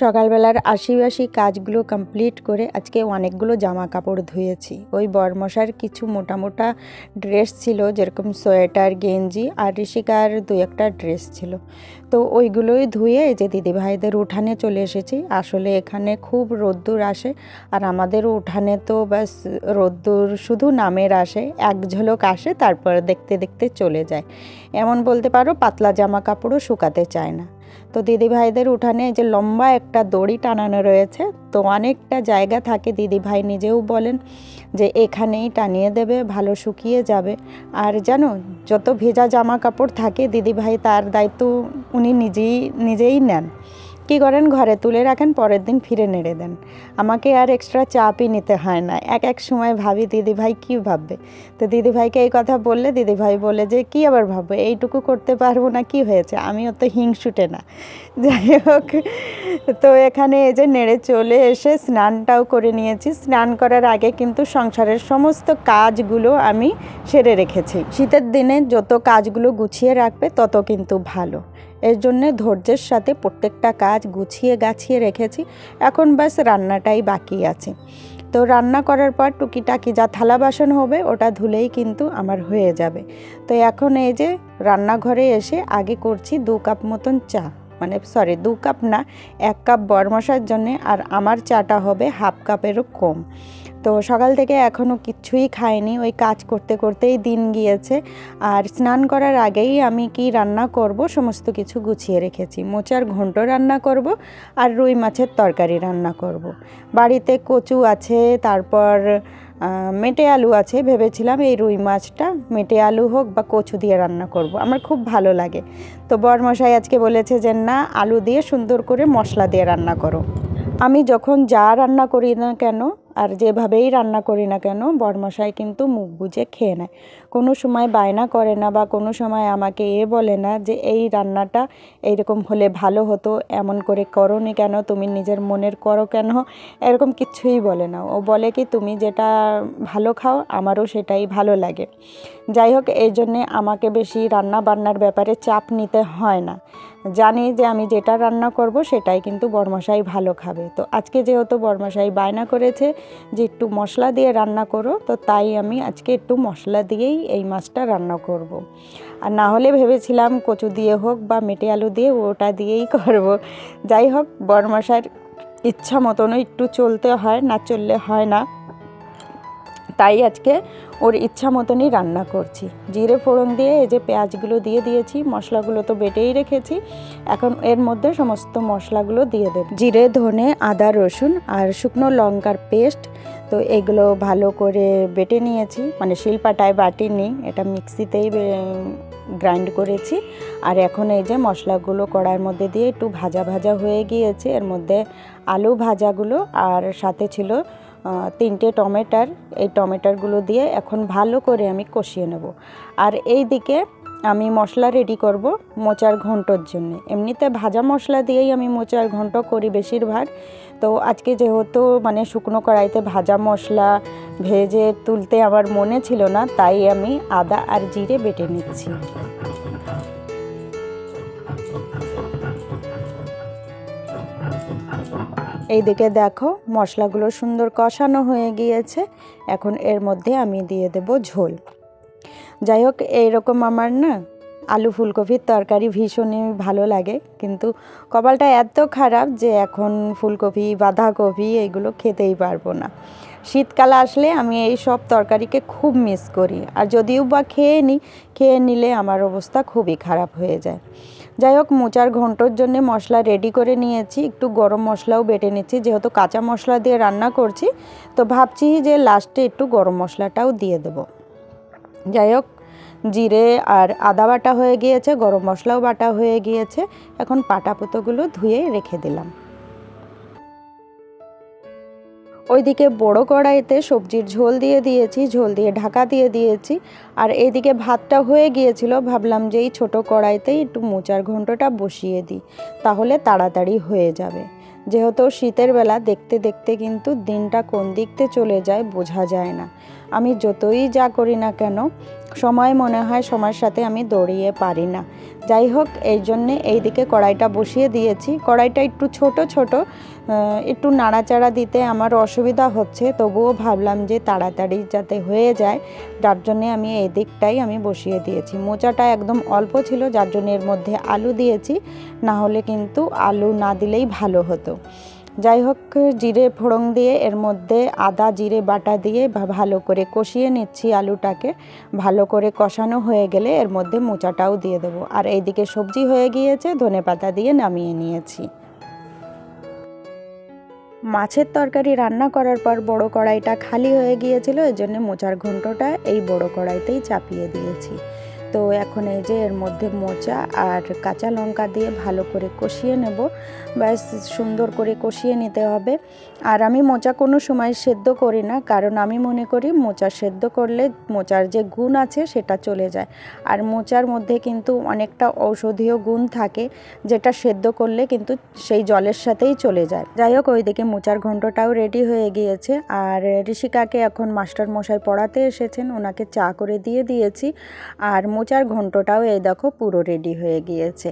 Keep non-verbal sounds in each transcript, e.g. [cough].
সকালবেলার আশিবাসি কাজগুলো কমপ্লিট করে আজকে অনেকগুলো জামা কাপড় ধুয়েছি। ওই বরমশার কিছু মোটা মোটা ড্রেস ছিল, যেরকম সোয়েটার, গেঞ্জি আর ঋষিকার দু একটা ড্রেস ছিল। তো ওইগুলোই ধুয়ে যে দিদিভাইদের উঠানে চলে এসেছি। আসলে এখানে খুব রোদ্দুর আসে আর আমাদের উঠানে তো ব্যাস রোদ্দুর শুধু নামের আসে, এক ঝলক আসে, তারপর দেখতে দেখতে চলে যায়। এমন বলতে পারো, পাতলা জামা কাপড়ও শুকাতে চায় না। তো দিদিভাইদের উঠানে যে লম্বা একটা দড়ি টানানো রয়েছে, তো অনেকটা জায়গা থাকে দিদিভাই নিজেও বলেন যে এখানেই টানিয়ে দেবে, ভালো শুকিয়ে যাবে। আর জানো, যত ভেজা জামা কাপড় থাকে দিদিভাই তার দায়িত্ব উনি নিজেই নিজেই নেন। কী করেন? ঘরে তুলে রাখেন, পরের দিন ফিরে নেড়ে দেন। আমাকে আর এক্সট্রা চাপই নিতে হয় না। এক এক সময় ভাবি, দিদিভাই কী ভাববে? তো দিদিভাইকে এই কথা বললে, দিদিভাই বলে যে, কী আবার ভাববে? এইটুকু করতে পারব না, কি হয়েছে? আমিও তো হিংসুটে না। [laughs] যাই হোক, তো এখানে এই যে নেড়ে চলে এসে স্নানটাও করে নিয়েছি। স্নান করার আগে কিন্তু সংসারের সমস্ত কাজগুলো আমি সেরে রেখেছি। শীতের দিনে যত কাজগুলো গুছিয়ে রাখবে, তত কিন্তু ভালো। এর জন্যে ধৈর্যের সাথে প্রত্যেকটা কাজ গুছিয়ে গাছিয়ে রেখেছি। এখন ব্যাস রান্নাটাই বাকি আছে। তো রান্না করার পর টুকিটাকি যা থালা বাসন হবে ওটা ধুলেই কিন্তু আমার হয়ে যাবে। তো এখন এই যে রান্নাঘরে এসে আগে করছি দু কাপ মতন চা। মানে সরি দু কাপ না, এক কাপ বরমশার জন্যে আর আমার চাটা হবে হাফ কাপেরও কম। তো সকাল থেকে এখনও কিচ্ছুই খাইনি, ওই কাজ করতে করতেই দিন গিয়েছে। আর স্নান করার আগেই আমি কি রান্না করব সমস্ত কিছু গুছিয়ে রেখেছি। মোচার ঘন্ট রান্না করব আর রুই মাছের তরকারি রান্না করব। বাড়িতে কচু আছে, তারপর মেটে আলু আছে, ভেবেছিলাম এই রুই মাছটা মেটে আলু হোক বা কচু দিয়ে রান্না করব। আমার খুব ভালো লাগে তো বরমশাই আজকে বলেছে যে, না, আলু দিয়ে সুন্দর করে মশলা দিয়ে রান্না করো আমি যখন যা রান্না করি না কেন আর যেভাবেই রান্না করি না কেন, বরমশাই কিন্তু মুখ বুজে খেয়ে নেয়। কোনো সময় বায়না করে না বা কোনো সময় আমাকে এ বলে না যে, এই রান্নাটা এইরকম হলে ভালো হতো, এমন করে করনি কেন, তুমি নিজের মনের করো কেন? এরকম কিছুই বলে না। ও বলে কি, তুমি যেটা ভালো খাও, আমারও সেটাই ভালো লাগে। যাই হোক, এই জন্যে আমাকে বেশি রান্না বান্নার ব্যাপারে চাপ নিতে হয় না। জানি যে আমি যেটা রান্না করব সেটাই কিন্তু বরমশাই ভালো খাবে তো আজকে যেহেতু বরমশাই বায়না করেছে যে একটু মশলা দিয়ে রান্না করো, তো তাই আমি আজকে একটু মশলা দিয়েই এই মাছটা রান্না করব। আর না হলে ভেবেছিলাম কচু দিয়ে হোক বা মেটে আলু দিয়ে ওটা দিয়েই করব। যাই হোক, বরমশাইয়ের ইচ্ছা মতনও একটু চলতে হয়, না চললে হয় না তাই আজকে ওর ইচ্ছা মতনই রান্না করছি। জিরে ফোড়ন দিয়ে এই যে পেঁয়াজগুলো দিয়ে দিয়েছি, মশলাগুলো তো বেটেই রেখেছি। এখন এর মধ্যে সমস্ত মশলাগুলো দিয়ে দেব। জিরে, ধনে, আদা, রসুন আর শুকনো লঙ্কার পেস্ট তো এগুলো ভালো করে বেটে নিয়েছি। মানে শিলপাটায় বাটিনি, এটা মিক্সিতেই গ্রাইন্ড করেছি। আর এখন এই যে মশলাগুলো কড়াইয়ের মধ্যে দিয়ে একটু ভাজা ভাজা হয়ে গিয়েছে। এর মধ্যে আলু ভাজাগুলো আর সাথে ছিল তিনটে টমেটার, এই টমেটারগুলো দিয়ে এখন ভালো করে আমি কষিয়ে নেব। আর এই দিকে আমি মশলা রেডি করব মোচার ঘন্টর জন্য। এমনিতে ভাজা মশলা দিয়েই আমি মোচার ঘন্ট করি বেশিরভাগ। তো আজকে যেহেতু মানে শুকনো কড়াইতে ভাজা মশলা ভেজে তুলতে আমার মনে ছিল না, তাই আমি আদা আর জিরে বেটে নিচ্ছি। এইদিকে দেখো, মশলাগুলো সুন্দর কষানো হয়ে গিয়েছে। এখন এর মধ্যে আমি দিয়ে দেব ঝোল। যাই হোক, এইরকম আমার না আলু ফুলকপির তরকারি ভীষণই ভালো লাগে। কিন্তু কপালটা এত খারাপ যে এখন ফুলকপি, বাঁধাকপি এগুলো খেতেই পারব না। শীতকাল আসলে আমি এই সব তরকারিকে খুব মিস করি। আর যদিও বা খেয়ে নিই খেয়ে নিলে আমার অবস্থা খুবই খারাপ হয়ে যায়। যাই হোক, মোচার ঘন্টর জন্য মশলা রেডি করে নিয়েছি। একটু গরম মশলাও বেটে নিচ্ছি। যেহেতু কাঁচা মশলা দিয়ে রান্না করছি, তো ভাবছি যে লাস্টে একটু গরম মশলাটাও দিয়ে দেবো। যাই হোক, জিরে আর আদা বাটা হয়ে গিয়েছে, গরম মশলাও বাটা হয়ে গিয়েছে। এখন পাটা পুতোগুলো ধুয়ে রেখে দিলাম। ওইদিকে বড় কড়াইতে সবজির ঝোল দিয়ে দিয়েছি, ঝোল দিয়ে ঢাকা দিয়ে দিয়েছি। আর এদিকে ভাতটা হয়ে গিয়েছিল, ভাবলাম যে এই ছোটো কড়াইতেই একটু মোচার ঘন্টটা বসিয়ে দিই, তাহলে তাড়াতাড়ি হয়ে যাবে। যেহেতু শীতের বেলা দেখতে দেখতে কিন্তু দিনটা কোন দিকতে চলে যায় বোঝা যায় না। আমি যতই যা করি না কেন, সময় মনে হয় সময়ের সাথে আমি দৌড়িয়ে পারি না। যাই হোক এই জন্যে এইদিকে কড়াইটা বসিয়ে দিয়েছি। কড়াইটা একটু ছোট ছোট একটু নাড়াচাড়া দিতে আমার অসুবিধা হচ্ছে। তবুও ভাবলাম যে তাড়াতাড়ি যাতে হয়ে যায়, যার জন্যে আমি এই দিকটাই আমি বসিয়ে দিয়েছি। মোচাটা একদম অল্প ছিল, যার জন্য এর মধ্যে আলু দিয়েছি। না হলে কিন্তু আলু না দিলেই ভালো হতো। যাই হোক জিরে ফোড়ন দিয়ে এর মধ্যে আদা, জিরে বাটা দিয়ে ভালো করে কষিয়ে নিচ্ছি আলুটাকে। ভালো করে কষানো হয়ে গেলে এর মধ্যে মোচাটাও দিয়ে দেবো। আর এইদিকে সবজি হয়ে গিয়েছে, ধনে পাতা দিয়ে নামিয়ে নিয়েছি। মাছের তরকারি রান্না করার পর বড় কড়াইটা খালি হয়ে গিয়েছিল এর জন্য মোচার ঘন্টটা এই বড় কড়াইতেই চাপিয়ে দিয়েছি। তো এখন এই যে এর মধ্যে মোচা আর কাঁচা লঙ্কা দিয়ে ভালো করে কষিয়ে নেব। ব্যাস, সুন্দর করে কষিয়ে নিতে হবে। আর আমি মোচা কোনো সময় সেদ্ধ করি না, কারণ আমি মনে করি মোচা সেদ্ধ করলে মোচার যে গুণ আছে সেটা চলে যায়। আর মোচার মধ্যে কিন্তু অনেকটা ঔষধীয় গুণ থাকে, যেটা সেদ্ধ করলে কিন্তু সেই জলের সাথেই চলে যায়। যাই হোক, ওইদিকে মোচার ঘন্টটাও রেডি হয়ে গিয়েছে। আর ঋষিকাকে এখন মাস্টার মশাই পড়াতে এসেছেন, ওনাকে চা করে দিয়ে দিয়েছি। আর মোচার ঘন্টটাও এই দেখো পুরো রেডি হয়ে গিয়েছে।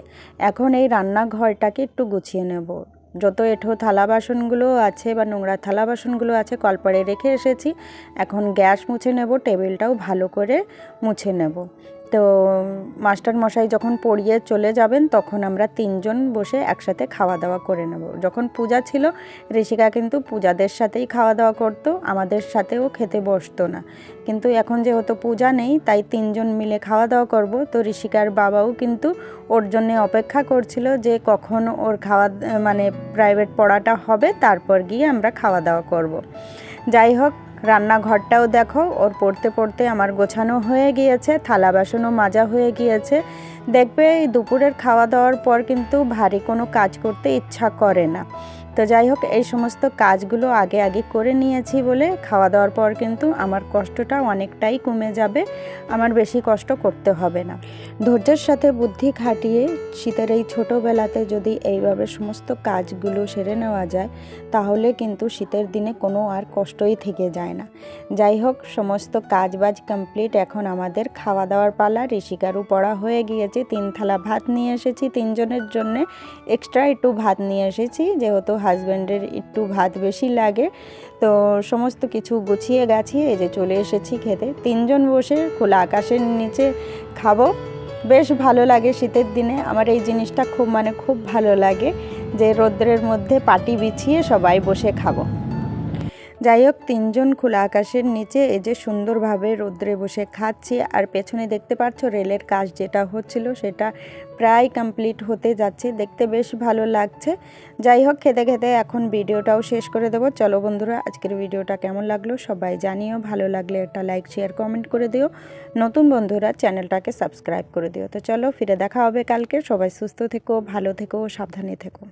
এখন এই রান্নাঘরটাকে একটু গুছিয়ে নেব। যত এঠো থালা বাসনগুলো আছে বা নোংরা থালা বাসনগুলো আছে কলপাড়ে রেখে এসেছি। এখন গ্যাস মুছে নেব, টেবিলটাও ভালো করে মুছে নেব। তো মাস্টার মশাই যখন পড়িয়ে চলে যাবেন, তখন আমরা তিনজন বসে একসাথে খাওয়া দাওয়া করে নেব। যখন পূজা ছিল, ঋষিকা কিন্তু পূজাদের সাথেই খাওয়া দাওয়া করতো, আমাদের সাথেও খেতে বসতো না। কিন্তু এখন যেহেতু পূজা নেই, তাই তিনজন মিলে খাওয়া দাওয়া করব। তো ঋষিকার বাবাও কিন্তু ওর জন্য অপেক্ষা করছিল যে কখন ওর খাওয়া মানে প্রাইভেট পড়াটা হবে, তারপর গিয়ে আমরা খাওয়া দাওয়া করব। যাই হোক রান্নাঘরটাও দেখো, ওর পড়তে পড়তে আমার গোছানো হয়ে গিয়েছে, থালা বাসনও মাজা হয়ে গিয়েছে। দেখবে এই দুপুরের খাওয়া দাওয়ার পর কিন্তু ভারী কোনো কাজ করতে ইচ্ছা করে না। তো যাই হোক, এই সমস্ত কাজগুলো আগে আগে করে নিয়েছি বলে খাওয়া দাওয়ার পর কিন্তু আমার কষ্টটা অনেকটাই কমে যাবে। আমার বেশি কষ্ট করতে হবে না। ধৈর্যের সাথে বুদ্ধি খাটিয়ে শীতের এই ছোটোবেলাতে যদি এইভাবে সমস্ত কাজগুলো সেরে নেওয়া যায়, তাহলে কিন্তু শীতের দিনে কোনো আর কষ্টই থেকে যায় না। যাই হোক, সমস্ত কাজ বাজ কমপ্লিট এখন আমাদের খাওয়া দাওয়ার পালা। ঋষিকারও পড়া হয়ে গিয়েছে তিন থালা ভাত নিয়ে এসেছি তিনজনের জন্যে। এক্সট্রা একটু ভাত নিয়ে এসেছি, যেহেতু হাজব্যান্ডের একটু ভাত বেশি লাগে। তো সমস্ত কিছু গুছিয়ে গাছিয়ে এই যে চলে এসেছি খেতে। তিনজন বসে খোলা আকাশের নিচে খাব। বেশ ভালো লাগে শীতের দিনে। আমার এই জিনিসটা খুব মানে খুব ভালো লাগে যে রোদ্রের মধ্যে পাটি বিছিয়ে সবাই বসে খাব। যাই হোক, তিনজন খোলা আকাশের নিচে এই যে সুন্দরভাবে রোদ্রে বসে খাচ্ছি, আর পেছনে দেখতে পাচ্ছ রেলের কাজ যেটা হচ্ছিল সেটা প্রায় কমপ্লিট হতে যাচ্ছে, দেখতে বেশ ভালো লাগছে। যাই হোক, খেতে খেতে এখন ভিডিওটাও শেষ করে দেবো। চলো বন্ধুরা, আজকের ভিডিওটা কেমন লাগল সবাই জানিও, ভালো লাগলে একটা লাইক শেয়ার কমেন্ট করে দিও। নতুন বন্ধুরা চ্যানেলটাকে সাবস্ক্রাইব করে দিও। তো চলো, ফিরে দেখা হবে কালকে। সবাই সুস্থ থেকো, ভালো থেকো, সাবধানে থেকো।